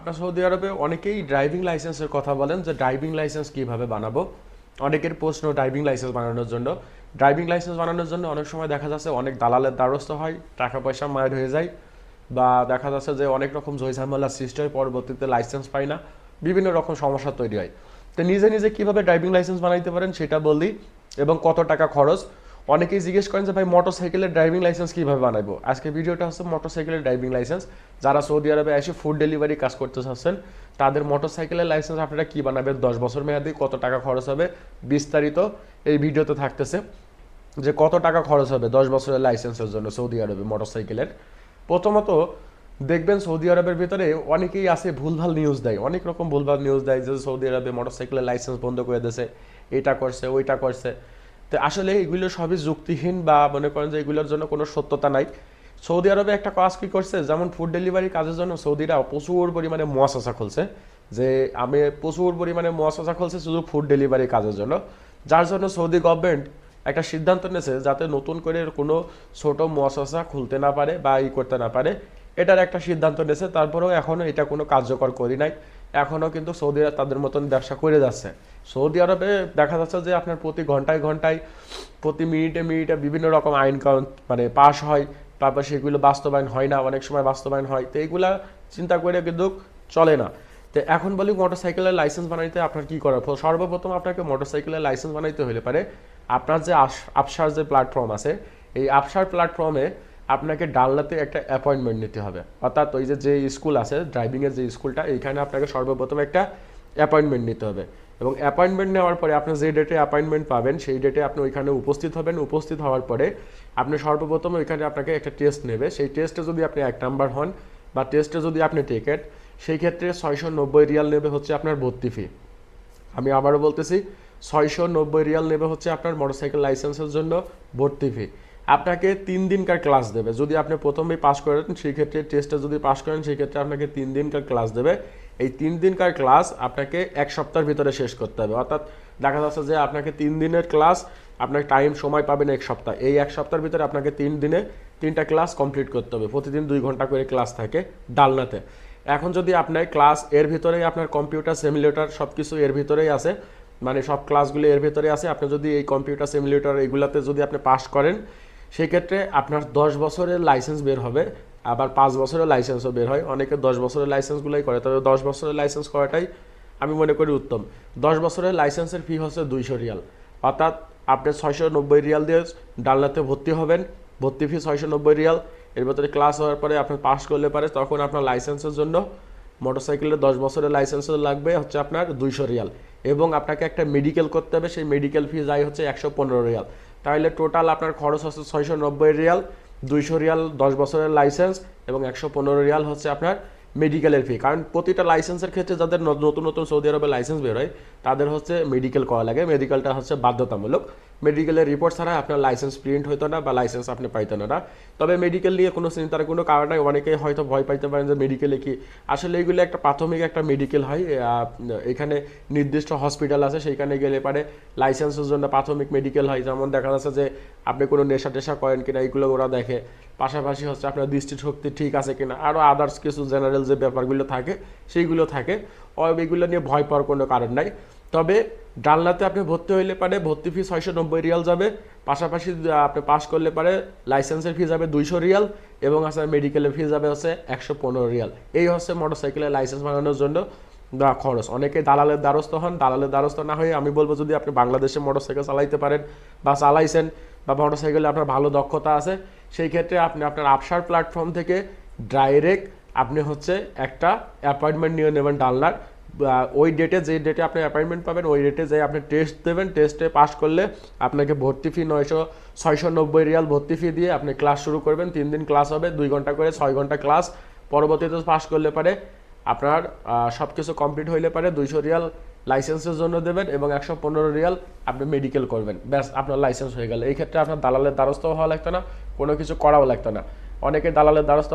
আপনার সৌদি আরবে অনেকেই ড্রাইভিং লাইসেন্সের কথা বলেন যে ড্রাইভিং লাইসেন্স কীভাবে বানাবো। অনেকের প্রশ্ন ড্রাইভিং লাইসেন্স বানানোর জন্য। ড্রাইভিং লাইসেন্স বানানোর জন্য অনেক সময় দেখা যাচ্ছে অনেক দালালের দ্বারস্থ হয় টাকা পয়সা মায়ের হয়ে যায় বা দেখা যাচ্ছে যে অনেক রকম ঝামেলার সৃষ্টি হয়, পরবর্তীতে লাইসেন্স পায় না। বিভিন্ন রকম সমস্যা তৈরি হয়। তো নিজে নিজে কীভাবে ড্রাইভিং লাইসেন্স বানাইতে পারেন সেটা বললি এবং কত টাকা খরচ অনেকেই জিজ্ঞেস করেন যে ভাই মোটরসাইকেলের ড্রাইভিং লাইসেন্স কীভাবে বানাবো? আজকে ভিডিওটা হচ্ছে মোটরসাইকেলের ড্রাইভিং লাইসেন্স যারা সৌদি আরবে এসে ফুড ডেলিভারি কাজ করতে চাচ্ছেন, তাদের মোটরসাইকেলের লাইসেন্স আপনারা কী বানাবেন? দশ বছর মেয়াদি, কত টাকা খরচ হবে? বিস্তারিত এই ভিডিওতে থাকতেছে যে কত টাকা খরচ হবে দশ বছরের লাইসেন্সের জন্য সৌদি আরবে মোটরসাইকেলের প্রথমত, দেখবেন সৌদি আরবের ভিতরে অনেকেই আছে ভুলভাল নিউজ দেয়। অনেক রকম ভুলভাল নিউজ দেয় যে সৌদি আরবে মোটরসাইকেলের লাইসেন্স বন্ধ করে দিয়েছে, এটা করছে, ওইটা করছে। তো আসলে এগুলো সবই যুক্তিহীন বা মনে করেন যে এগুলোর জন্য কোনো সত্যতা নাই। সৌদি আরবে একটা কাজ কি করছে? যেমন ফুড ডেলিভারি কাজের জন্য সৌদিরা প্রচুর পরিমাণে মোয়াসাসা খুলছে। যে আমি প্রচুর পরিমাণে মোয়াসাসা খুলছে শুধু ফুড ডেলিভারি কাজের জন্য। যার জন্য সৌদি গভর্নমেন্ট একটা সিদ্ধান্ত নিয়েছে যাতে নতুন করে কোনো ছোট মোয়াসাসা খুলতে না পারে বা ই করতে না পারে। এটার একটা সিদ্ধান্ত নিয়েছে, তারপরেও এখনও এটা কোনো কার্যকর করি নাই। এখনও কিন্তু সৌদিরা তাদের মতন ব্যবসা করে যাচ্ছে। সৌদি আরবে দেখা যাচ্ছে যে আপনার প্রতি ঘন্টায় ঘন্টায়, প্রতি মিনিটে মিনিটে বিভিন্ন রকম আইন মানে পাশ হয়, তারপর সেগুলো বাস্তবায়ন হয় না, অনেক সময় বাস্তবায়ন হয়। তো এইগুলা চিন্তা করে কিন্তু চলে না। তো এখন বলি মোটরসাইকেলের লাইসেন্স বানাইতে আপনার কি করার? সর্বপ্রথম আপনাকে মোটরসাইকেলের লাইসেন্স বানাইতে হলে পারে, আপনার যে আপসার যে প্ল্যাটফর্ম আছে, এই আপসার প্ল্যাটফর্মে আপনাকে ডালনাতে একটা অ্যাপয়েন্টমেন্ট নিতে হবে। অর্থাৎ ওই যে যে স্কুল আছে ড্রাইভিংয়ের যে স্কুলটা এইখানে আপনাকে সর্বপ্রথম একটা অ্যাপয়েন্টমেন্ট নিতে হবে। এবং অ্যাপয়েন্টমেন্ট নেওয়ার পরে আপনি যে ডেটে অ্যাপয়েন্টমেন্ট পাবেন, সেই ডেটে আপনি ওইখানে উপস্থিত হবেন। উপস্থিত হওয়ার পরে আপনি সর্বপ্রথম ওইখানে আপনাকে একটা টেস্ট নেবে। সেই টেস্টে যদি আপনি এক নাম্বার হন বা টেস্টে যদি আপনি টিকেট সেই ক্ষেত্রে ছয়শো নব্বই রিয়াল নেবে হচ্ছে আপনার ভর্তি ফি আমি আবারও বলতেছি ছয়শো নব্বই রিয়াল নেবে হচ্ছে আপনার মোটরসাইকেল লাইসেন্সের জন্য ভর্তি ফি আপনাকে তিন দিনকার ক্লাস দেবে। যদি আপনি প্রথমেই পাস করেন সেই ক্ষেত্রে টেস্টে যদি পাস করেন সেই ক্ষেত্রে আপনাকে তিন দিনকার ক্লাস দেবে। এই তিন দিনকার ক্লাস আপনাকে এক সপ্তাহের ভিতরে শেষ করতে হবে। অর্থাৎ দেখা যাচ্ছে যে আপনাকে তিন দিনের ক্লাস আপনার টাইম সময় পাবেন এক সপ্তাহ। এই এক সপ্তাহের ভিতরে আপনাকে তিন দিনে তিনটা ক্লাস কমপ্লিট করতে হবে। প্রতিদিন দুই ঘণ্টা করে ক্লাস থাকে ডালনাতে। এখন যদি আপনার ক্লাস এর ভিতরেই আপনার কম্পিউটার সিমুলেটর সব কিছু এর ভিতরেই আছে মানে সব ক্লাসগুলো এর ভিতরে আছে, আপনি যদি এই কম্পিউটার সিমুলেটর এগুলাতে যদি আপনি পাস করেন সেই ক্ষেত্রে আপনার দশ বছরের লাইসেন্স বের হবে, আবার পাঁচ বছরের লাইসেন্সও বের হয়। অনেকে দশ বছরের লাইসেন্সগুলোই করে, তবে দশ বছরের লাইসেন্স করাটাই আমি মনে করি উত্তম। দশ বছরের লাইসেন্সের ফি হচ্ছে দুইশো রিয়াল। অর্থাৎ আপনি ছয়শো নব্বই রিয়াল দিয়ে ডালনাতে ভর্তি হবেন, ভর্তি ফি ছয়শো নব্বই রিয়াল। এর ভেতরে ক্লাস হওয়ার পরে আপনি পাস করলে পারে, তখন আপনার লাইসেন্সের জন্য মোটরসাইকেলের দশ বছরের লাইসেন্স লাগবে, হচ্ছে আপনার দুইশো রিয়াল। এবং আপনাকে একটা মেডিকেল করতে হবে, সেই মেডিকেল ফি যাই হচ্ছে একশো পনেরো রিয়াল। তাহলে টোটাল আপনার খরচ হচ্ছে ছয়শো নব্বই রিয়াল, দুইশো রিয়াল, দশ বছরের লাইসেন্স এবং একশো পনেরো রিয়াল হচ্ছে আপনার মেডিকেলের ফি কারণ প্রতিটা লাইসেন্সের ক্ষেত্রে যাদের নতুন নতুন সৌদি আরবে লাইসেন্স বেরোয়, তাদের হচ্ছে মেডিকেল করা লাগে। মেডিকেলটা হচ্ছে বাধ্যতামূলক। মেডিকেলের রিপোর্ট ছাড়া আপনার লাইসেন্স প্রিন্ট হতো না বা লাইসেন্স আপনি পাইতেন না। তবে মেডিকেল নিয়ে কোনো চিন্তার কোনো কারণ অনেকেই হয়তো ভয় পাইতে পারেন যে মেডিকেলে কি আসলে এগুলো একটা প্রাথমিক একটা মেডিকেল হয়। এখানে নির্দিষ্ট হসপিটাল আছে, সেইখানে গেলে পারে লাইসেন্সের জন্য প্রাথমিক মেডিকেল হয়। যেমন দেখা যাচ্ছে যে আপনি কোনো নেশা টেশা করেন কিনা এইগুলো ওরা দেখে। পাশাপাশি হচ্ছে আপনার দৃষ্টিশক্তি ঠিক আছে কিনা। আরও আদার্স কিছু জেনারেল যে ব্যাপারগুলো থাকে, সেইগুলো থাকে। এগুলো নিয়ে ভয় পাওয়ার কোনো কারণ নাই। তবে ডালনাতে আপনি ভর্তি হইলে পারে, ভর্তি ফি ছয়শো নব্বই রিয়াল যাবে। পাশাপাশি আপনি পাস করলে পারে লাইসেন্সের ফি যাবে দুইশো রিয়াল এবং আছে মেডিকেলের ফি যাবে হচ্ছে একশো পনেরো রিয়াল। এই হচ্ছে মোটরসাইকেলের লাইসেন্স বানানোর জন্য খরচ। অনেকে দালালের দ্বারস্থ হন, দালালের দ্বারস্থ না হয়ে আমি বলব যদি আপনি বাংলাদেশে মোটরসাইকেল চালাইতে পারেন বা চালাইছেন বা মোটরসাইকেলে আপনার ভালো দক্ষতা আছে, সেই ক্ষেত্রে আপনি আপনার আপসার প্ল্যাটফর্ম থেকে ডাইরেক্ট আপনি হচ্ছে একটা অ্যাপয়েন্টমেন্ট নিয়ে নেবেন ডালনার। ওই ডেটে যে ডেটে আপনি অ্যাপয়েন্টমেন্ট পাবেন, ওই ডেটে যে আপনি টেস্ট দেবেন। টেস্টে পাস করলে আপনাকে ভর্তি ফি নয়শো, ছয়শো নব্বই রিয়াল ভর্তি ফি দিয়ে আপনি ক্লাস শুরু করবেন। তিন দিন ক্লাস হবে, দুই ঘণ্টা করে ছয় ঘণ্টা ক্লাস পরবর্তীতে পাস করলে পারে আপনার সব কিছু কমপ্লিট হইলে পারে দুইশো রিয়াল লাইসেন্সের জন্য দেবেন এবং একশো পনেরো রিয়াল আপনি মেডিকেল করবেন। ব্যাস, আপনার লাইসেন্স হয়ে গেল। এই ক্ষেত্রে আপনার দালালের দ্বারস্থ হওয়া লাগতো না, কোনো কিছু করাও লাগতো না। অনেকে দালালের দ্বারস্থ